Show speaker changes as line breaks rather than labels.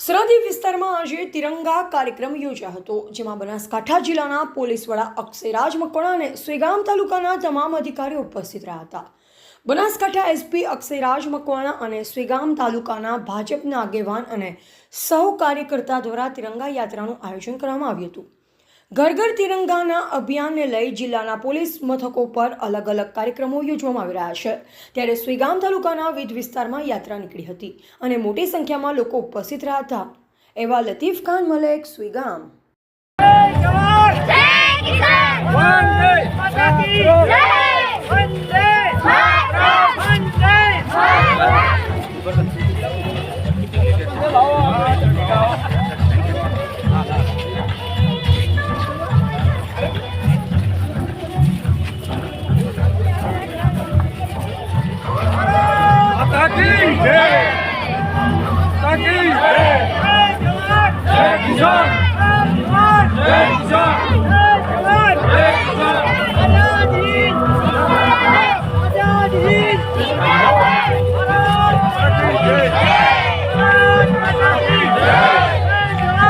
સરહદી વિસ્તારમાં આજે તિરંગા કાર્યક્રમ યોજાયો હતો, જેમાં બનાસકાંઠા જિલ્લાના પોલીસ વડા અક્ષયરાજ મકવાણા અને સુઈગામ તાલુકાના તમામ અધિકારીઓ ઉપસ્થિત રહ્યા હતા. બનાસકાંઠા એસપી અક્ષયરાજ મકવાણા અને સુઈગામ તાલુકાના ભાજપના આગેવાન અને સૌ કાર્યકર્તા દ્વારા તિરંગા યાત્રાનું આયોજન કરવામાં આવ્યું હતું. ઘર ઘર તિરંગાના અભિયાનને લઈ જિલ્લાના પોલીસ મથકો પર અલગ અલગ કાર્યક્રમો યોજવામાં આવી રહ્યા છે. ત્યારે સુઈગામ તાલુકાના વિવિધ વિસ્તારમાં યાત્રા નીકળી હતી અને મોટી સંખ્યામાં લોકો ઉપસ્થિત રહ્યા હતા. એવા લતીફ ખાન, મલેક સુઈગામ
Thank you.